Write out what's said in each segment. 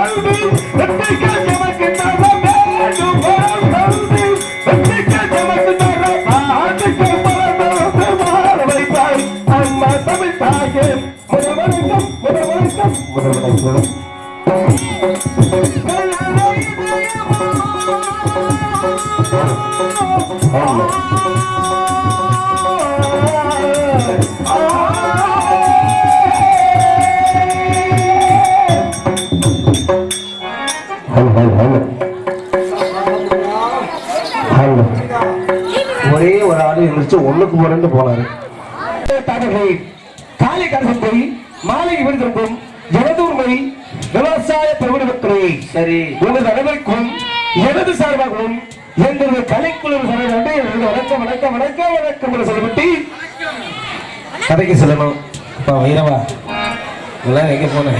ஒரே என்று சொல்லிவிட்டு கதைக்கு செல்லணும். அப்பா வைரவா. இதெல்லாம் எங்க போன?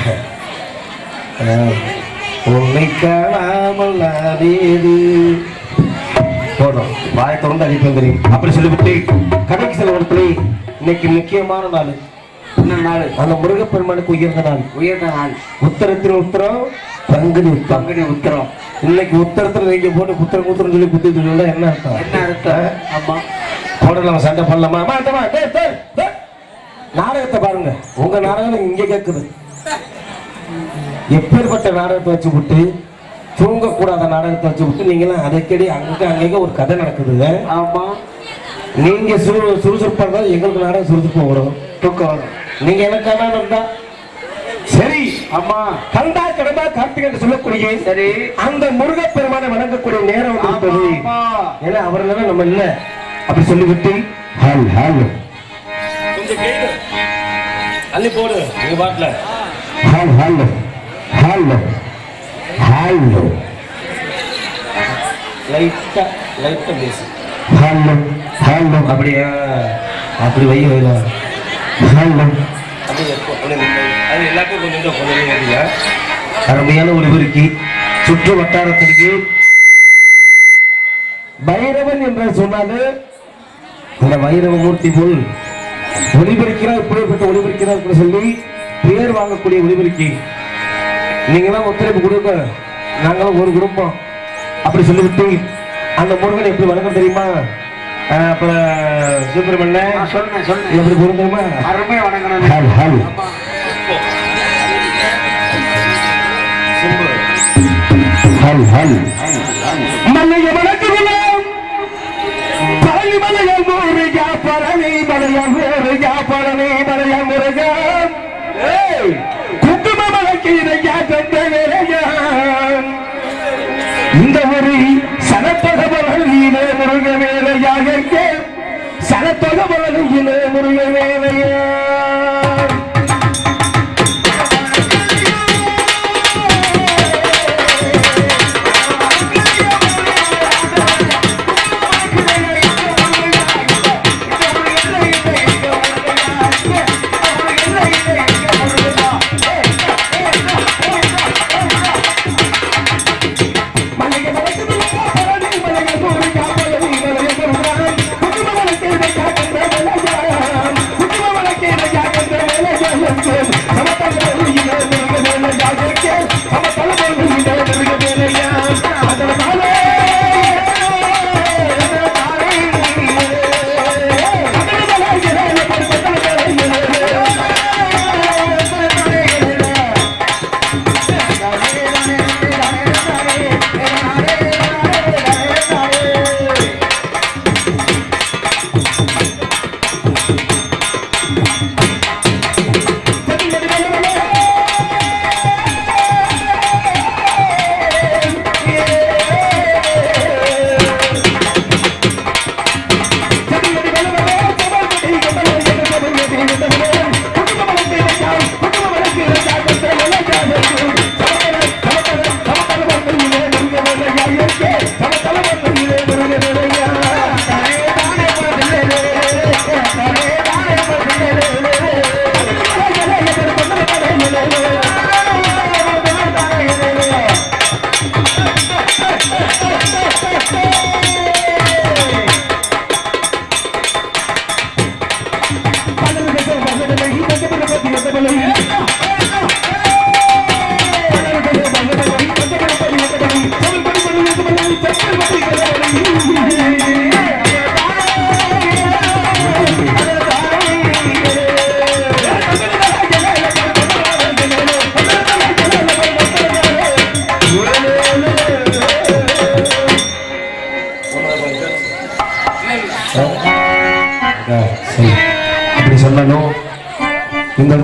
உன்னை காணாமல் நாடேது போதும். வாயை திறந்து அடிப்பேன் தெரியும் அப்படி சொல்லிவிட்டு கடைக்கு செல்வத்திலே இன்னைக்கு முக்கியமான நாள். என்ன நாள்? அந்த முருகப்பெருமானுக்கு உயர்ந்த நாள். உயர்ந்த நாள். உத்தரத்தின் உத்தரம் பங்குனி உத்தரம். பங்குனி உத்தரம். இன்னைக்கு உத்தரத்துல நீங்க போட்டு புத்திரம் குத்திரம் சொல்லி குத்தி சொல்லி என்ன அர்த்தம்? என்ன அர்த்தம்? ஆமா. போடலாமா சண்டை டேய், டேய். நாடகத்தை பாருங்க. உங்க நாடகம் இங்க கேக்குது. எப்பேற்பட்ட நாடகத்தை வச்சு விட்டு தூங்கக்கூடாத நாடகத்தை வச்சு விட்டு நீங்களாம் அடிக்கடி அங்க அங்க ஒரு கதை நடக்குதுங்க ஆமா. நீங்க சுறு சுறுசுறுப்பா இருந்தா எங்களுக்கு நாடகம் சுறுசுறுப்பா வரும். தூக்கம் வரும். நீங்க எனக்கு நாடகம் தான் சரி. ஆமா கண்டா கடந்தா கார்த்திகை என்று சொல்லக்கூடிய சரி. அந்த முருகப்பெருமானை வணங்கக்கூடிய நேரம். ஏன்னா அவர் இல்லைன்னா நம்ம இல்ல. அப்படி சொல்லிவிட்டு ஹால் ஹால். கொஞ்சம் கேடு அள்ளி போடு நீங்க பாட்டுல. ஹால் ஹால். ஹால். ஹால். லைட்டா லைட்டா பேசு. ஹால். ஹால். அப்படியா? அப்படி வை வைல ஹால். அருமையான ஒளிபெருக்கி சுற்று வட்டாரத்திற்கு. பைரவன் என்று சொன்னாலே இந்த வைரவ மூர்த்தி போல் ஒளிபெருக்கிறார் இப்படிப்பட்ட ஒளிபெருக்கிறார் சொல்லி பேர் வாங்கக்கூடிய ஒளிபெருக்கி. நீங்களாம் ஒத்துழைப்பு கொடுங்க. நாங்களும் ஒரு குடும்பம். அப்படி சொல்லிவிட்டு அந்த முருகன் எப்படி வணக்கம் தெரியுமா? அப்ப சுப்பிரமணியன். சொன்னேன் சொன்னேன் எப்படி தெரியுமா? அருமையா வணங்கணும் ஹால் ஹால் சிம்பிள் ஹல் ஹல் மல்லைய வணக்கம். பழனி மலையால் முருகா பழனி மலையால் முருகா பழனி மலையால் முருகா ஏய், வேலையா இந்த ஒரு சனத்தொக பலனியில முருக வேலையாக சனத்தொக பலனியில முருக வேலையா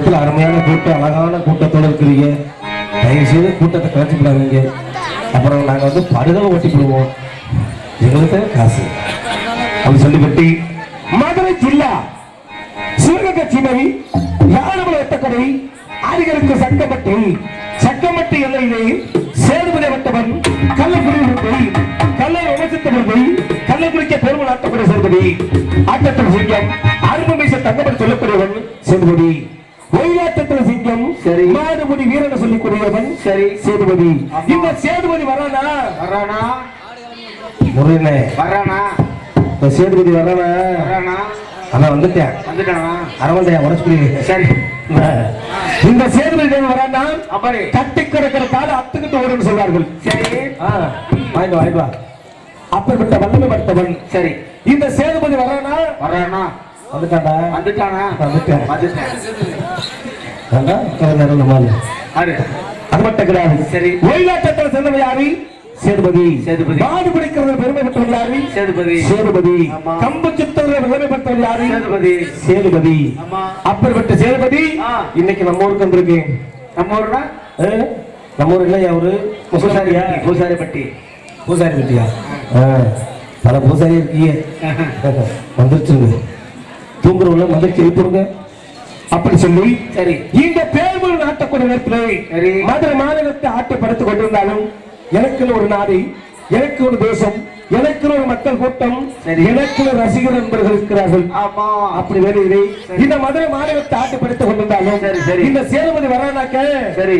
கூட்டத்தில் அருமையான கூட்டம் அழகான கூட்டத்தோடு இருக்கிறீங்க. தயவு செய்து கூட்டத்தை கலைச்சு விடாதீங்க அப்புறம் நாங்கள் வந்து படுதலை ஓட்டி விடுவோம் எங்களுக்கு காசு. அப்படி சொல்லிவிட்டு மதுரை ஜில்லா சிவகங்கை சீமை யானமலை எட்டக்கடை ஆதிகளுக்கு சங்கமட்டி சங்கமட்டி எல்லையிலே சேதுபதி வட்டவன் கள்ளக்குடி உருப்பை கல்லை விமர்சித்த உருப்பை கல்லை குடிக்க பெருமல் ஆட்டக்கூடிய சேதுபதி ஆட்டத்தில் சிங்கம் அருமமீச தங்கப்படி சொல்லக்கூடியவன் சேர்ந்தபடி ஒயிலாட்டத்தில் சிங்கம் சரி. மாடுபடி வீரனை சொல்லிக்கூடியவன் சரி. சேதுபதி. இந்த சேதுபதி வரானா? வர்றானா முருகனே. வர்றானா இந்த சேதுபதி வரானா? வர்றானா அதான் வந்துட்டேன். வந்துட்டானா? அரவந்தையா உடச்சு சரி. இந்த சேதுபதி தேவன் வரானா? அப்படி. கட்டி கிடக்கிற கால அத்துக்கிட்டு ஓடுன்னு சொல்வார்கள் சரி. வாங்கிட்டு வாங்கிட்டு வா அப்பேற்பட்ட வல்லமை பட்டவன் சரி. இந்த சேதுபதி வரானா? வந்துட்டாண்டா வந்துட்டானா? வந்துட்டேன். வந்துட்டேன். அதான் கலந்து இறந்த மாதிரி. அரு அது மட்டும் கிடையாது சரி. ஒயிலாட்டத்தில் சேர்ந்தவன் யாரு? சேதுபதி. சேதுபதி. மாடு பிடிக்கிறது பெருமை பெற்றவன் யாரு? சேதுபதி. சேதுபதி. கம்பு சுத்தவர்கள் பெருமை பெற்றவன் யாரு? சேதுபதி. சேதுபதி. ஆமா. அப்பேற்பட்ட சேதுபதி. இன்னைக்கு நம்ம ஊருக்கு வந்திருக்கு. நம்ம ஊர்னா? நம்ம ஊர் இல்லையா அவரு பூசாரியா பூசாரிப்பட்டி. பூசாரிப்பட்டி. பூசாரி பட்டியா பல பூசாரி இருக்கீங்க. வந்துருச்சுங்க. தூங்குறவங்கள மகிழ்ச்சி எழுப்புங்க அப்படி சொல்லி சரி. இந்த பேர்மொழி நாட்டக்கூடிய நேரத்தில். மதுரை மாநிலத்தை ஆட்டப்படுத்திக் கொண்டிருந்தாலும் எனக்குன்னு ஒரு நாடு எனக்கு ஒரு தேசம் எனக்கு ஒரு மக்கள் கூட்டம். எனக்கு ஒரு ரசிகர் நண்பர்கள் இருக்கிறார்கள். ஆமா. அப்படி வேலையிலே இந்த மதுரை மாநிலத்தை ஆட்டப்படுத்திக் கொண்டிருந்தாலும் சரி, சரி. இந்த சேதுபதி வரானாக்க சரி.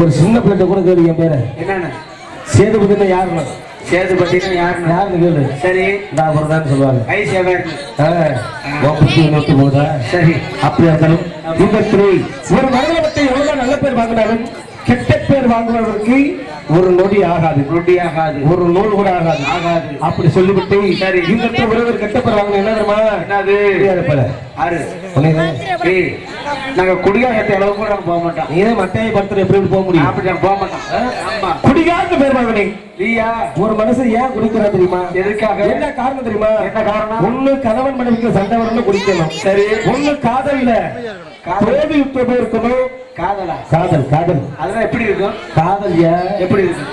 ஒரு சின்ன பிள்ளை கூட கேள்வி என் பேரை. என்னன்னு? சேதுபதினா யாருன்னு? சேதுபதினா யாருன்னு? யாருன்னு கேளு. சரி. நான் ஒருதான் சொல்லுவாங்க. ஐ செவன் ஆ, உன் புத்தி நோக்கி போகுதா சரி. அப்படி இருந்தாலும் இந்த துறை ஒரு எவ்வளவு நல்ல பேர் வாங்கினாலும் கெட்ட பேர் வாங்குவதற்கு ஒரு நொடி ஆகாது. ரொட்டி ஆகாது. ஒரு நூல் கூட ஆகாது. ஆகாது. அப்படி சொல்லிவிட்டு சரி. இந்த ஒருவர் கெட்ட பேர் வாங்கின என்ன தெரியுமா? என்னது. ஆறு. நாங்க குடிகாரத்தை அளவு கூட நாங்க போக மாட்டோம். நீ தான் மட்டையை படுத்துற? எப்படி போக முடியும்? அப்படி நாங்க போக மாட்டோம். ஆமா குடிகாரத்து பேர் வாங்கினேன். நீயா? ஒரு மனுஷன் ஏன் குடிக்கிறா தெரியுமா? எதுக்காக? என்ன காரணம் தெரியுமா? என்ன காரணம்? ஒண்ணு கணவன் மனைவிக்கு சண்டை வரணும் குடிக்கணும். சரி. ஒண்ணு காதல்ல காதல். தோல்வி யுத்தம் இருக்கணும் காதலா? காதல் காதல். அதெல்லாம் எப்படி இருக்கும்? காதல் எப்படி இருக்கும்?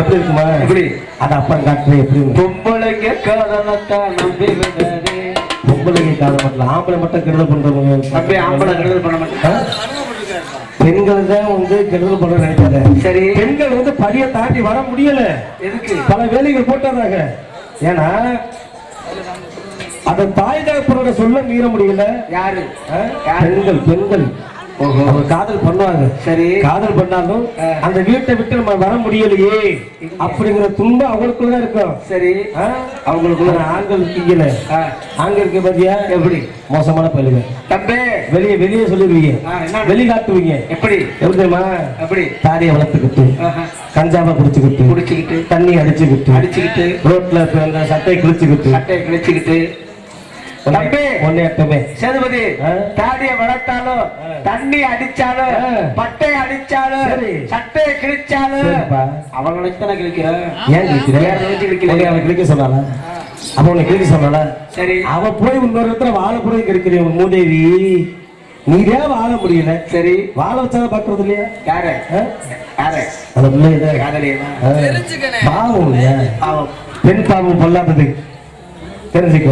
எப்படி இருக்குமா? எப்படி? அது அப்புறம் காட்டுறேன் எப்படி பொம்பளைங்க காதலத்தான் நம்பி விடாதே பொம்பளைங்க காதல் மட்டும் ஆம்பளை மட்டும் கெடுதல் பண்றவங்க தம்பி ஆம்பளை கெடுதல் பண்ண மாட்டேன்? பெண்கள் தான் வந்து கெடுதல் பண்ற நினைக்காத. சரி. பெண்கள் வந்து படிய தாண்டி வர முடியல. எதுக்கு? பல வேலைகள் போட்டுறாங்க. ஏன்னா அந்த தாய் தகப்பனோட சொல்ல மீற முடியல. யாரு? பெண்கள் பெண்கள். அவங்க காதல் பண்ணுவாங்க சரி. காதல் பண்ணாலும். அந்த வீட்டை விட்டு நம்ம வர முடியலையே. அப்படிங்கிற துன்பம் அவங்களுக்குள்ள தான் இருக்கும். சரி? அவங்களுக்குள்ள ஆண்கள் ஆ, ஆண்களுக்கு பாத்தியா? எப்படி? மோசமான பயிலுங்க தம்பி. வெளியே வெளியே சொல்லிடுவீங்க. வெளி காட்டுவீங்க எப்படி? எப்படி தெரியுமா? எப்படி? தாடியை வளர்த்துக்கிட்டு. கஞ்சாவை குடிச்சுக்கிட்டு குடிச்சுக்கிட்டு. தண்ணி அடிச்சுக்கிட்டு அடிச்சுக்கிட்டு. ரோட்ல சட்டையை கிழிச்சுக்கிட்டு சட்டையை கிழிச்சுக்கிட்டு. தம்பி ஒன்னே எட்டமே சேதுபதி? தாடிய வளர்த்தாலும் தண்ணி அடிச்சாலும் ஆ. பட்டையை அடிச்சாலும். சட்டையை கிழிச்சாலும். அவன் நினைச்சு தானே கிழிக்கிறேன்? ஏன் கிழிக்கிற? வேற நினைச்சு கிழிக்கல. உன்னை அவன் கிழிக்க சொன்னால அப்ப உன்னை கிழிக்க சரி. அவ போய் இன்னொரு இடத்துல வாழ போய் கிடைக்கிற மூதேவி. நீதே வாழ முடியல. சரி. வாழ வச்சாத பாக்குறது இல்லையா? யாரு? யாரு? அந்த பிள்ளை. பாவம் இல்லையா? பாவம். பெண் பாவம் பொல்லாதது. தெரிஞ்சுக்க.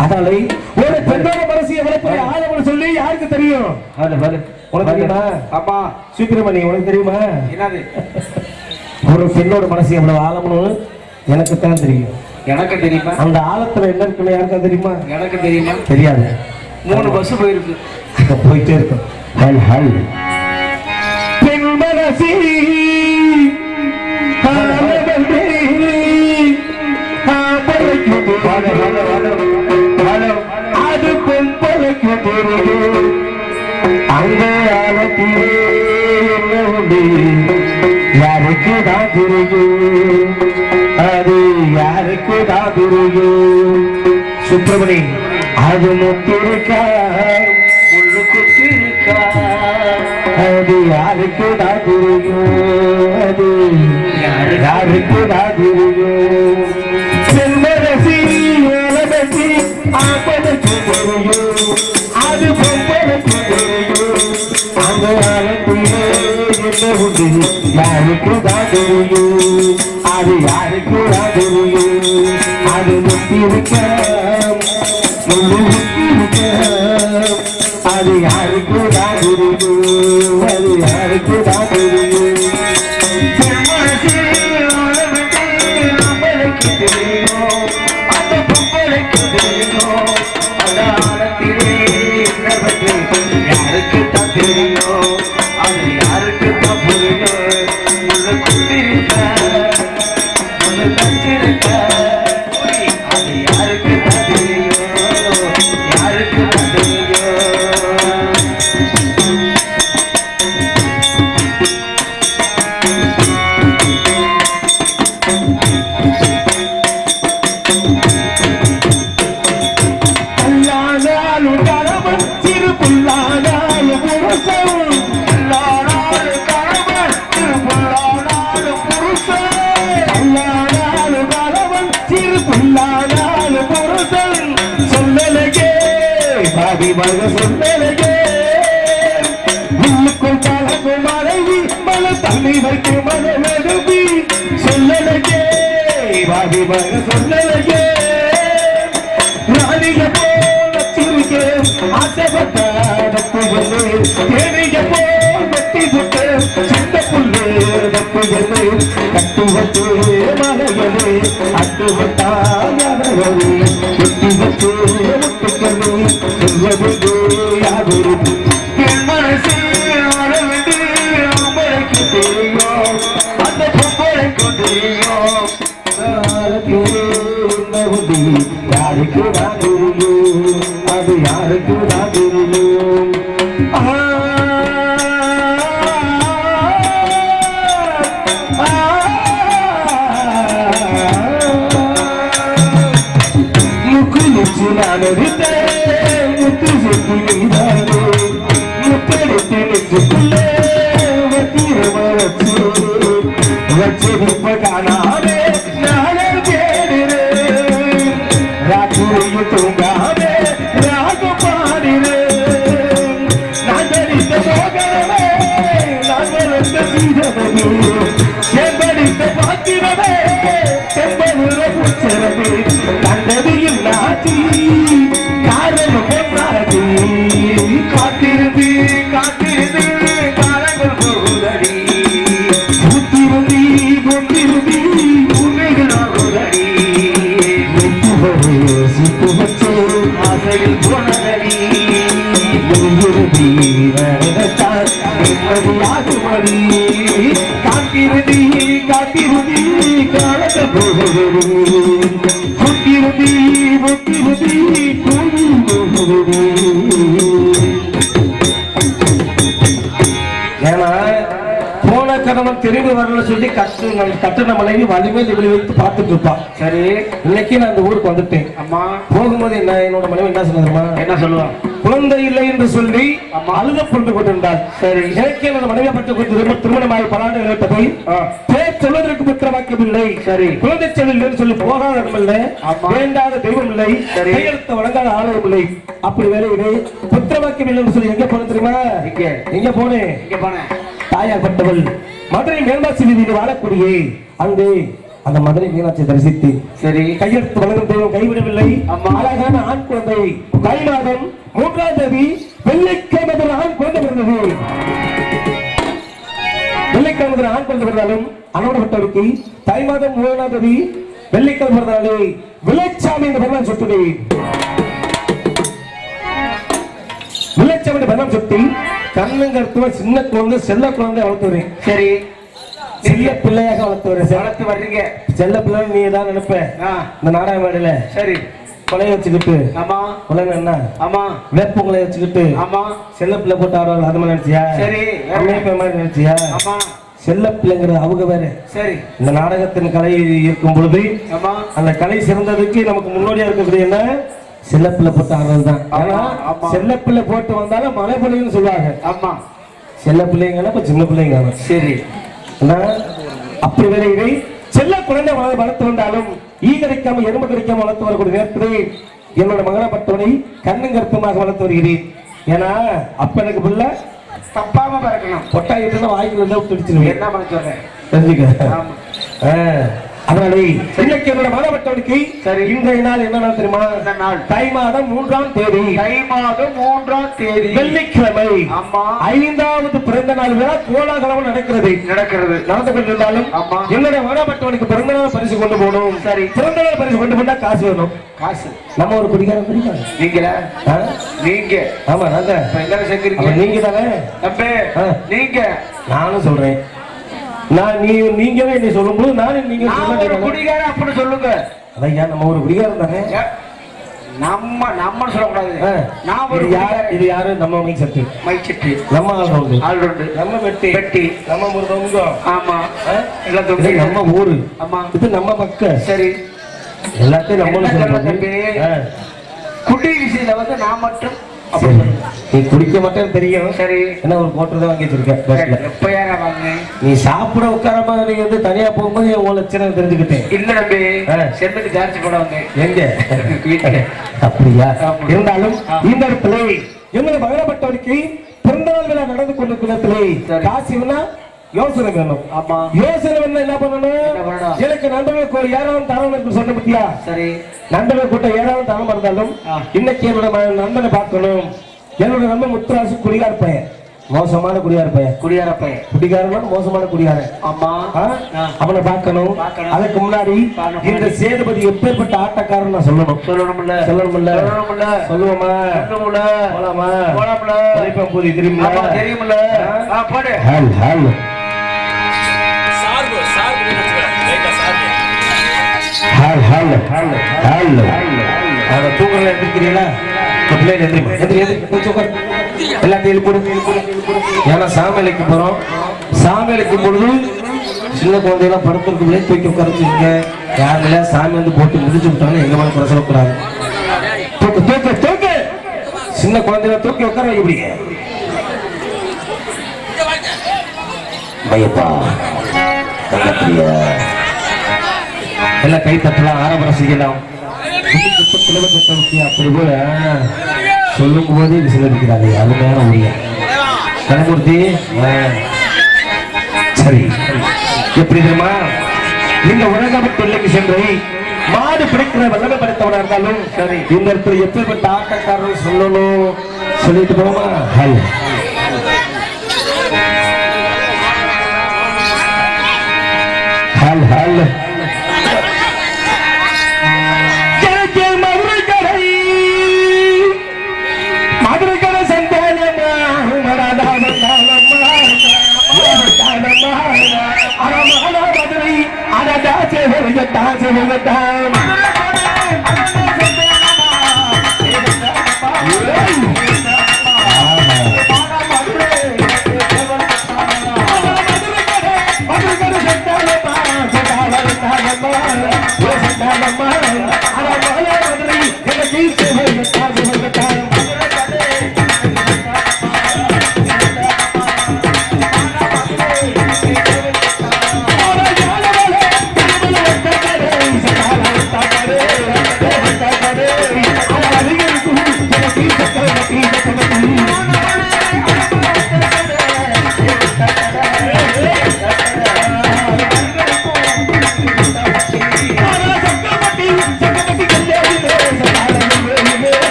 அதனால ஒரு பெண்ணோட மனசு எவ்வளவு பெரிய ஆழம்னு சொல்லி யாருக்கு தெரியும் உனக்கு தெரியுமா ஆமா சுப்பிரமணி உனக்கு தெரியுமா என்னது ஒரு பெண்ணோட மனசு எவ்வளவு ஆழம்னு எனக்கு தான் தெரியும் எனக்கு தெரியுமா அந்த ஆழத்துல என்ன இருக்குன்னு யாருக்கா தெரியுமா எனக்கு தெரியுமா தெரியாது மூணு பஸ் போயிருக்கு போயிட்டே இருக்கும் ஹல் ஹல் பெண் மனசி ஆழமன்றி, ஆம்பளைக்கு அந்த ஆழத்திலே யாருக்கு தான் தெரியும் அது யாருக்கு தான் தெரியும்? சுப்பிரமணி அது முத்திருக்கா முள்ளு அது யாருக்கு தான் தெரியும்? அது யாருக்கு தான் தெரியும் செல்வரசி தெரியும்? யாருக்குதாதொழியோ அது யாருக்குதாதொழியோ அது முத்திருக்க முழு முத்திருக்க அது யாருக்குதாதொழியோ அது யாருக்குதாதொழியோ பாதி மக சொல்லலையே உள்ளுக்குள் பழகும் மனைவி மல தண்ணி வைக்கும் மனமெழுவி சொல்லலையே. பாதி மக சொல்லலையே. ராணிய போல சிரிக்க ஆசைப்பட்ட நட்பு போல் வெட்டி சின்ன புல்லு hati. கட்டு கட்டண மனைவி வலிமையில் வைத்து பார்த்துட்டு இருப்பான் சரி. இன்னைக்கு நான் இந்த ஊருக்கு வந்துட்டேன். அம்மா. போகும்போது என்ன என்னோட மனைவி என்ன சொன்னதுமா என்ன சொல்லுவான் குழந்தை இல்லை என்று சொல்லி அழுதப்பட்டு கொண்டிருந்தார் சரி. எனக்கு எனது மனைவி பட்டு கொண்டு திரும்ப திருமணமாகி பல ஆண்டுகள். பேர் சொல்வதற்கு புத்திரவாக்கியம் இல்லை சரி. குழந்தை செல்வில் சொல்லி போகாத இடம் இல்லை ஆமா. வேண்டாத தெய்வம் இல்லை சரி. கையெழுத்த வழங்காத ஆலயம் இல்லை அப்படி வேலையிலே புத்திரவாக்கியம் இல்லை சொல்லி எங்க போன தெரியுமா. எங்க? போனேன்? போனேன்? தாயாகப்பட்டவள் மதுரை மேல்மாசி வீதியில் வாழக்கூடிய அங்கே அந்த மதுரை மீனாட்சி தரிசித்து சரி. கையெழுத்து வழங்கும் தெய்வம் கைவிடவில்லை. அழகான ஆண் குழந்தை தை மாதம் மூன்றாம் தேதி வெள்ளிக்கிழமை ஆண் குழந்தை பிறந்தது. வெள்ளிக்கிழமை ஆண் குழந்தை பிறந்தாலும் அனுமதிப்பட்டவருக்கு தை மாதம் மூணாம் தேதி வெள்ளிக்கிழமை பிறந்தாலே விளைச்சாமி என்ற பெருமான் சொத்துடைய விளைச்சாமி என்ற பெருமான் சொத்தில் கண்ணுங்கருத்துவ சின்ன குழந்தை செல்ல குழந்தை வளர்த்துறேன் சரி. செல்ல பிள்ளையாக வளர்த்துறேன் வளர்த்து வர்றீங்க. செல்ல பிள்ளை நீ தான் நினைப்ப. இந்த நாடக மேடையில. சரி. கொலைய வச்சுக்கிட்டு. ஆமா. கொலைங்க என்ன? ஆமா. வேப்ப கொலைய வச்சுக்கிட்டு. ஆமா. செல்ல பிள்ளை போட்டு ஆடுவாங்க அது மாதிரி நினைச்சியா? சரி. அம்மையப்ப மாதிரி நினைச்சியா? ஆமா. செல்ல பிள்ளைங்கிறது அவங்க வேற. சரி. இந்த நாடகத்தின் கலை இருக்கும் பொழுது அந்த கலை சிறந்ததுக்கு நமக்கு முன்னோடியா இருக்கக்கூடிய என்ன? செல்லப்பிள்ளை போட்டு ஆடுறது தான். ஆனா. செல்லப்பிள்ளை போட்டு வந்தாலும் மழை பொழியும்னு சொல்லுவாங்க. ஆமா. செல்ல பிள்ளைங்க இப்ப சின்ன பிள்ளைங்க சரி? அப்படி இதை செல்ல குழந்தை வள- வளர்த்து வந்தாலும் ஈ கிடைக்காம எறும்பு கிடைக்காம வளர்த்து வரக்கூடிய நேரத்தில் என்னோட மகனப்பட்டவனை கண்ணும் கருத்துமாக வளர்த்து வருகிறேன். ஏன்னா அப்ப எனக்கு பிள்ளை தப்பாம பிறக்கணும். கொட்டாயிட்டு வாய்க்குள்ள பிடிச்சிருவேன் என்ன பண்ண சொல்றேன் தெரிஞ்சுக்க? அதனாலே இன்னைக்கு என்னோட மாணவர்களுக்கு சரி. இன்றைய நாள் என்ன நாள் தெரியுமா? நாள்? தை மாதம் மூன்றாம் தேதி. தை மாதம் மூன்றாம் தேதி. வெள்ளிக்கிழமை. ஆமா. ஐந்தாவது பிறந்த நாள் விழா கோலாகலம் நடக்கிறது. நடக்கிறது. நடந்து கொண்டிருந்தாலும் ஆமா. என்னுடைய மாணவர்களுக்கு பிறந்த நாள் பரிசு கொண்டு போகணும். சரி. பிறந்த நாள் பரிசு கொண்டு போனா காசு வேணும். காசு. நம்ம ஒரு குடிக்காரன் குடிக்காரன் நீங்களா? நீங்க. ஆமா அப்ப சேர்க்கிறீங்க நீங்க தானே. நீங்க. நானும் சொல்றேன். நான் நீ நீங்களே நீ சொல்லும்போது நானும் நீங்க நான் ஒரு சொல்ல குடிகாரன் அப்படின்னு சொல்லுங்க. அதையா நம்ம ஒரு குடிகாரன் தானே? நம்ம நம்ம சொல்லக்கூடாது. நான் ஒரு இது யார் இது யாரு? நம்ம மைக் செட்டு மைச்சிட்டு நம்ம ஆள் ரவுண்டு ஆள் உண்டு நம்ம வெட்டி. வெட்டி. நம்ம முருகங்கம் ஆமா. ஆ? எல்லாம் தொகுதி நம்ம ஊரு. ஆமா. இது நம்ம பக்க சரி. எல்லாத்தையும் சொல்ல சொல்றது. குடி விஷயத்துல வந்து நான் மட்டும். நீ குடிக்க மாட்டேன்னு தெரியும். சரி. என்ன ஒரு கோட்டர் தான் வாங்கி வச்சிருக்க பேக்ல எப்ப யாரா வாங்கினேன் நீ சாப்பிட உட்காராம நீ வந்து தனியா போகும்போது உன் லட்சணம் தெரிஞ்சுக்கிட்டேன். இல்ல தம்பி. ஆ. சென்னைக்கு சார்ஜ் போட வந்தேன். எங்க. அப்படியா. இருந்தாலும். இந்த இடத்துல எங்களை மகளப்பட்டவருக்கு பிறந்தநாள் விழா நடந்து கொண்ட குலத்திலே சரி. காசு வேணா யோசனை வேணும். ஆமா. யோசனை வேணும் என்ன பண்ணணும்? எனக்கு நண்பர்களுக்கு ஒரு ஏராளம் தரம் என்று சொன்ன பத்தியா? சரி. நண்பர்கள் கூட்ட ஏராளம் தரம் இருந்தாலும். இன்னைக்கு என்னோட நண்பனை பார்க்கணும். என்னோட நண்பன் முத்துராசு குடிகார பையன். மோசமான குடிகார பையன். குடியார பையன். குடிகாரன் மோசமான குடிகாரன். ஆமா. அவனை பார்க்கணும். அதுக்கு முன்னாடி. இந்த சேதுபதி எப்பேற்பட்ட ஆட்டக்காரன் நான் சொல்லணும். சொல்லணும்ல. சொல்லணும்ல. சொல்லணும்ல. சொல்லுவோமா? சொல்லணும்ல. போலாமா? போலாம்ல. ஆமா தெரியும்ல. போடு. ஹால் ஹால். ஹால் ஹால் ஹால் ஹால் அத தூங்குறல எந்திரிக்கிறீங்களா பிள்ளைங்க எந்திரிமா எந்திரி எந்திரி கொஞ்சம் உட்காரு. எல்லாத்தையும் எழுப்பிடு ஏன்னா சாமியலைக்கு போறோம். சாமியலைக்கு பொழுது சின்ன குழந்தையெல்லாம் படுத்துருக்கு தூக்கி உட்காரச்சுங்க யாருல சாமி வந்து போட்டு மிதிச்சு விட்டாங்க. எங்க மேல குறை சொல்லக்கூடாது. தூக்கு தூக்கு தூக்கு. சின்ன குழந்தைய தூக்கி உட்கார வைக்க முடியும் மையப்பா எல்லாம் கை தட்டலாம் ஆரம்பரம் செய்யலாம் அப்படி போல சொல்லும் போதே விசிலடிக்கிறாங்க அருமையான உரிய கணமூர்த்தி சரி எப்படி தெரியுமா இந்த உலகம் தொல்லைக்கு சென்று மாடு பிடிக்கிற வல்லமை படைத்தவனா இருந்தாலும் சரி இந்த இடத்துல எப்படிப்பட்ட ஆட்டக்காரர்கள் சொல்லணும் சொல்லிட்டு போமா ஹல் ஹல் ஹல் Hamilton.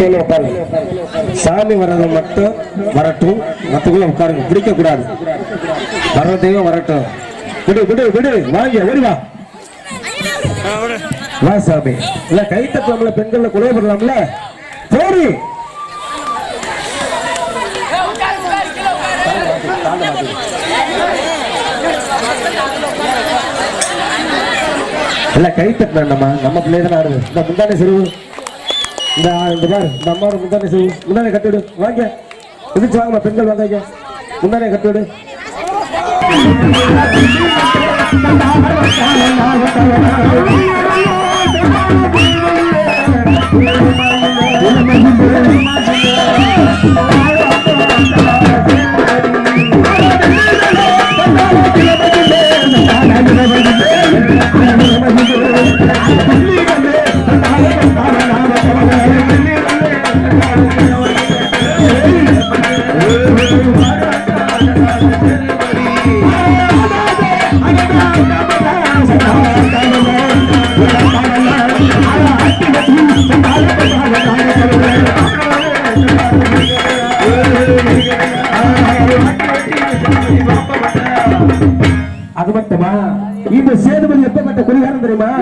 மத்தவங்க உட்காருங்க சாமி வர்றது மட்டும் வரட்டும். மற்றக்குள்ள உட்காருங்க. பிடிக்க கூடாது வர்றதையும் வரட்டும். விடு விடு விடு. வாங்க ஓடி வா. சாமி. இல்ல கை தட்டலாம்ல பெண்கள்ல குறைய பண்ணலாம்ல? போரி இல்ல கை தட்டினா நம்ம பிள்ளை தானே ஆடுது. இந்த முந்தானே சிறுவன் இந்த இந்த பாரு இந்த அம்மா முந்தானே சிறுவு முந்தானே கட்டிவிடு வாங்க. எதிர்த்து வாங்கம்மா பெண்கள் வாங்க முந்தானே கட்டிவிடு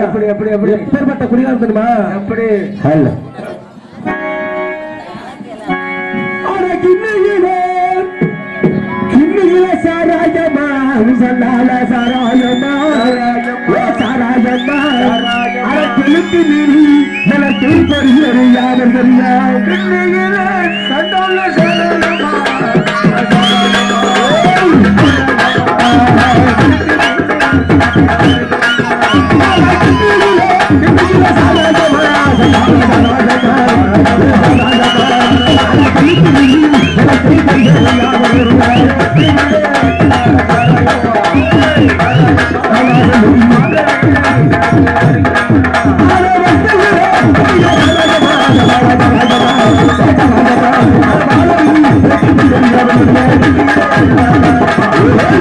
எப்படி எப்படி எப்படி? எப்பேற்பட்ட குடிகாரம் தெரியுமா? எப்படி? ஹலோ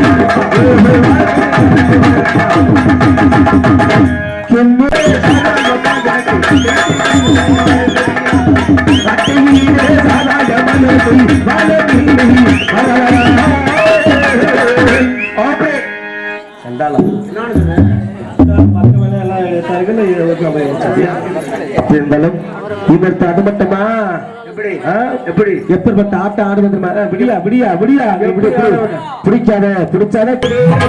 இருந்தாலும் இவர் தடுமட்டமா எப்படி ஆ? எப்படி எப்பேற்பட்ட ஆட்டம் ஆடுவது தெரியுமா? விடியா விடியா விடியா. பிடிக்காத பிடிச்சாத அட